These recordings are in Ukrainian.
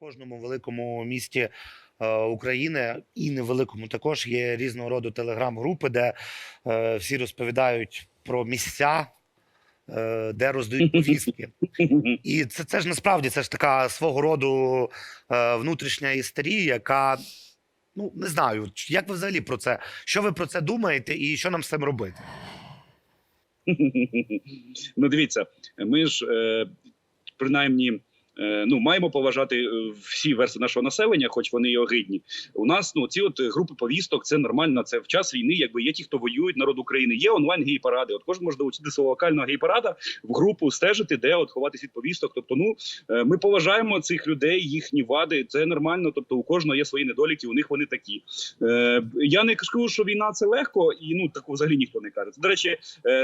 кожному великому місті е, України і невеликому також є різного роду телеграм-групи, де е, всі розповідають про місця, е, де роздають повістки. І це, це ж насправді це ж така свого роду внутрішня істерія, яка ну не знаю, як ви взагалі про це? Що ви про це думаєте, і що нам з цим робити? ну дивіться, ми ж принаймні. Е, Ну, маємо поважати е, всі версії нашого населення, хоч вони і огидні. У нас ну ці от групи повісток, це нормально. Це в час війни. Якби є ті, хто воюють народ України. Є онлайн гей-паради. От кожен може долучити свого локального гей-парада в групу, стежити, де от ховатись від повісток. Тобто, ну е, ми поважаємо цих людей, їхні вади. Це нормально. Тобто, у кожного є свої недоліки. У них вони такі. Е, Я не кажу, що війна це легко, і ну такого взагалі ніхто не каже. До речі,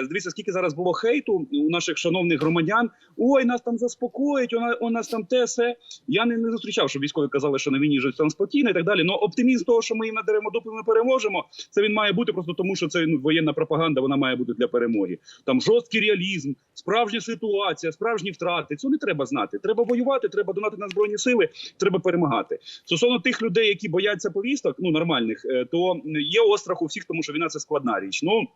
дивіться, скільки зараз було хейту у наших шановних громадян. Ой, нас там заспокоїть, у нас, у там те все. Я не, не зустрічав, щоб військові казали, що на війні живуть там спокійно і так далі. Ну оптимізм того, що ми їм надаремо дупу, ми переможемо. Це він має бути просто тому, що це ну, воєнна пропаганда. Вона має бути для перемоги. Там жорсткий реалізм, справжня ситуація, справжні втрати. Цього не треба знати. Треба воювати, треба донати на збройні сили, треба перемагати. Стосовно тих людей, які бояться повісток, ну нормальних, е, то є острах у всіх, тому що війна це складна річ. Ну.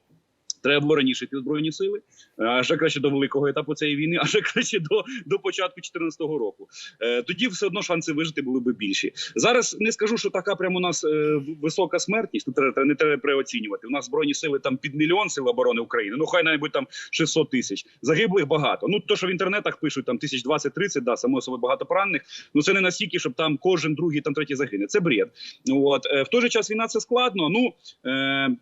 Треба було раніше в збройні сили, а ще краще до великого етапу цієї війни, а ще краще до, до початку 2014 року. Е, тоді все одно шанси вижити були б більші. Зараз не скажу, що така прямо у нас е, висока смертність. Тут треба, не треба переоцінювати. У нас збройні сили там під мільйон сил оборони України. Ну хай навіть там 600 тисяч. Загиблих багато. Ну то, що в інтернетах пишуть там тисяч 20-30, да, само собою багато поранених. Ну це не настільки, щоб там кожен другий, там третій загине. Це бред. От е, в той же час війна це складно. Ну е,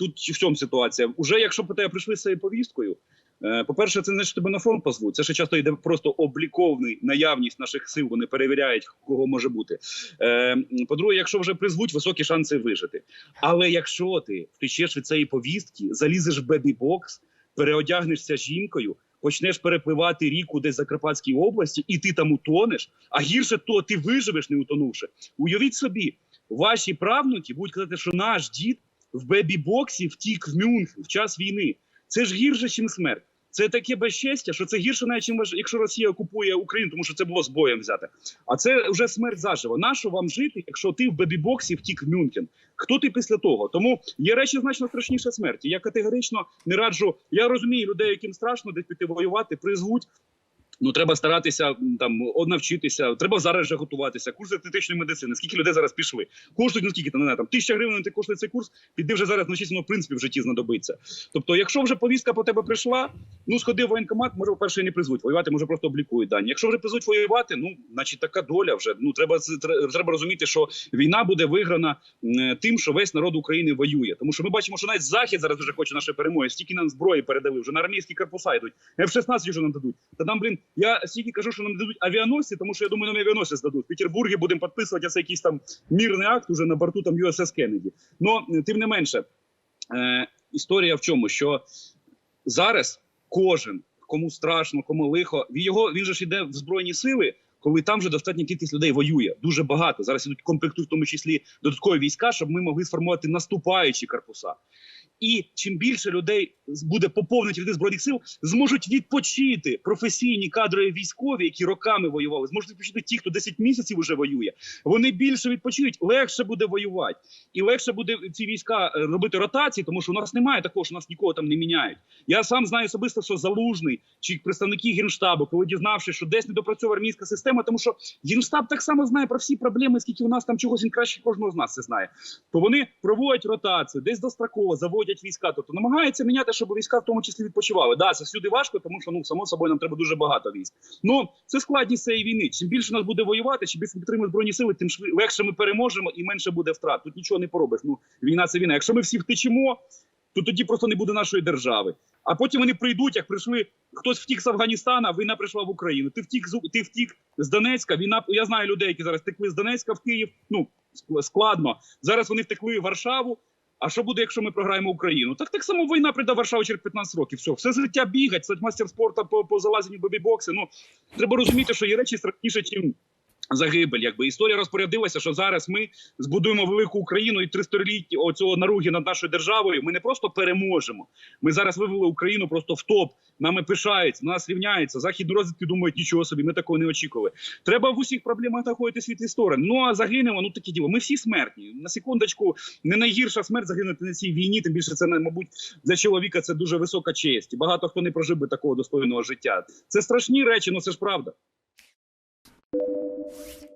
тут в чому ситуація? Уже якщо по тебе прийшли з цією повісткою. е, По-перше, це не що тебе на фронт позвуть. Це ще часто йде просто обліковний наявність наших сил. Вони перевіряють, кого може бути. Е, По-друге, якщо вже призвуть, високі шанси вижити. Але якщо ти втечеш від цієї повістки, залізеш в бебі-бокс, переодягнешся жінкою, почнеш перепливати ріку десь в Закарпатській області, і ти там утонеш, а гірше то ти виживеш, не утонувши. Уявіть собі, ваші правнуки будуть казати, що наш дід в бебі-боксі втік в Мюнхен в час війни. Це ж гірше, ніж смерть. Це таке безчестя, що це гірше, навіть якщо Росія окупує Україну, тому що це було з боєм взяти. А це вже смерть заживо. Нащо вам жити, якщо ти в бебі-боксі втік в Мюнхен? Хто ти після того? Тому є речі значно страшніше смерті. Я категорично не раджу. Я розумію людей, яким страшно десь піти воювати, призвуть. Ну треба старатися там навчитися. Треба зараз вже готуватися. Курси естетичної медицини. Скільки людей зараз пішли? Коштують ну скільки там не там тисяча гривень. Ти коштує цей курс. Піди вже зараз навчись, воно в принципі в житті знадобиться. Тобто, якщо вже повістка по тебе прийшла, ну сходи в воєнкомат, може перше не призвуть. Воювати може просто облікують дані. Якщо вже призвуть воювати, ну значить така доля вже. Ну треба треба розуміти, що війна буде виграна тим, що весь народ України воює. Тому що ми бачимо, що навіть захід зараз вже хоче нашої перемоги. Стільки нам зброї передали, вже на армійські корпуса йдуть. F-16 вже нам дадуть. Та нам, блін, я стільки кажу, що нам дадуть авіаносці, тому що я думаю, нам авіаносці здадуть. В Петербургі будемо підписувати це якийсь там мірний акт уже на борту там USS Кеннеді. Ну тим не менше, е, історія в чому? Що зараз кожен, кому страшно, кому лихо, він його він же ж іде в збройні сили. Коли там вже достатня кількість людей воює, дуже багато. Зараз ідуть комплектують, в тому числі додаткові війська, щоб ми могли сформувати наступаючі корпуса. І чим більше людей буде поповнити від збройних сил, зможуть відпочити професійні кадрові військові, які роками воювали, зможуть відпочити ті, хто 10 місяців вже воює. Вони більше відпочиють, легше буде воювати, і легше буде ці війська е, робити ротації, тому що у нас немає такого, що нас нікого там не міняють. Я сам знаю особисто, що залужний чи представники генштабу, коли дізнавшись, що десь не допрацьовує армійська система, тому що генштаб так само знає про всі проблеми, скільки у нас там чогось він краще кожного з нас це знає. То вони проводять ротацію, десь достроково заводять війська. Тобто намагаються міняти, щоб війська в тому числі відпочивали. Да, це всюди важко, тому що ну само собою нам треба дуже багато військ. Ну це складність цієї війни. Чим більше нас буде воювати, чим більше підтримує збройні сили, тим шви- легше ми переможемо і менше буде втрат. Тут нічого не поробиш. Ну війна це війна. Якщо ми всі втечемо, то тоді просто не буде нашої держави. А потім вони прийдуть, як прийшли. Хтось втік з Афганістана, війна прийшла в Україну. Ти втік з ти втік з Донецька. Війна я знаю людей, які зараз втекли з Донецька в Київ. Ну складно. Зараз вони втекли в Варшаву. А що буде, якщо ми програємо Україну? Так так само війна прийде в Варшаву через 15 років. Все, все життя бігать, стать мастер спорту по, по залазенню в бебі-бокси. Ну треба розуміти, що є речі страшніше, чим Загибель, якби історія розпорядилася, що зараз ми збудуємо велику Україну і тристоліття оцього наруги над нашою державою. Ми не просто переможемо. Ми зараз вивели Україну просто в топ. Нами пишаються, нас рівняються. Західні розвідки думають, нічого собі. Ми такого не очікували. Треба в усіх проблемах знаходити світлі сторони. Ну а загинемо. Ну такі діло. Ми всі смертні. На секундочку, не найгірша смерть загинути на цій війні. Тим більше це мабуть для чоловіка це дуже висока честь. Багато хто не прожив би такого достойного життя. Це страшні речі, ну це ж правда. you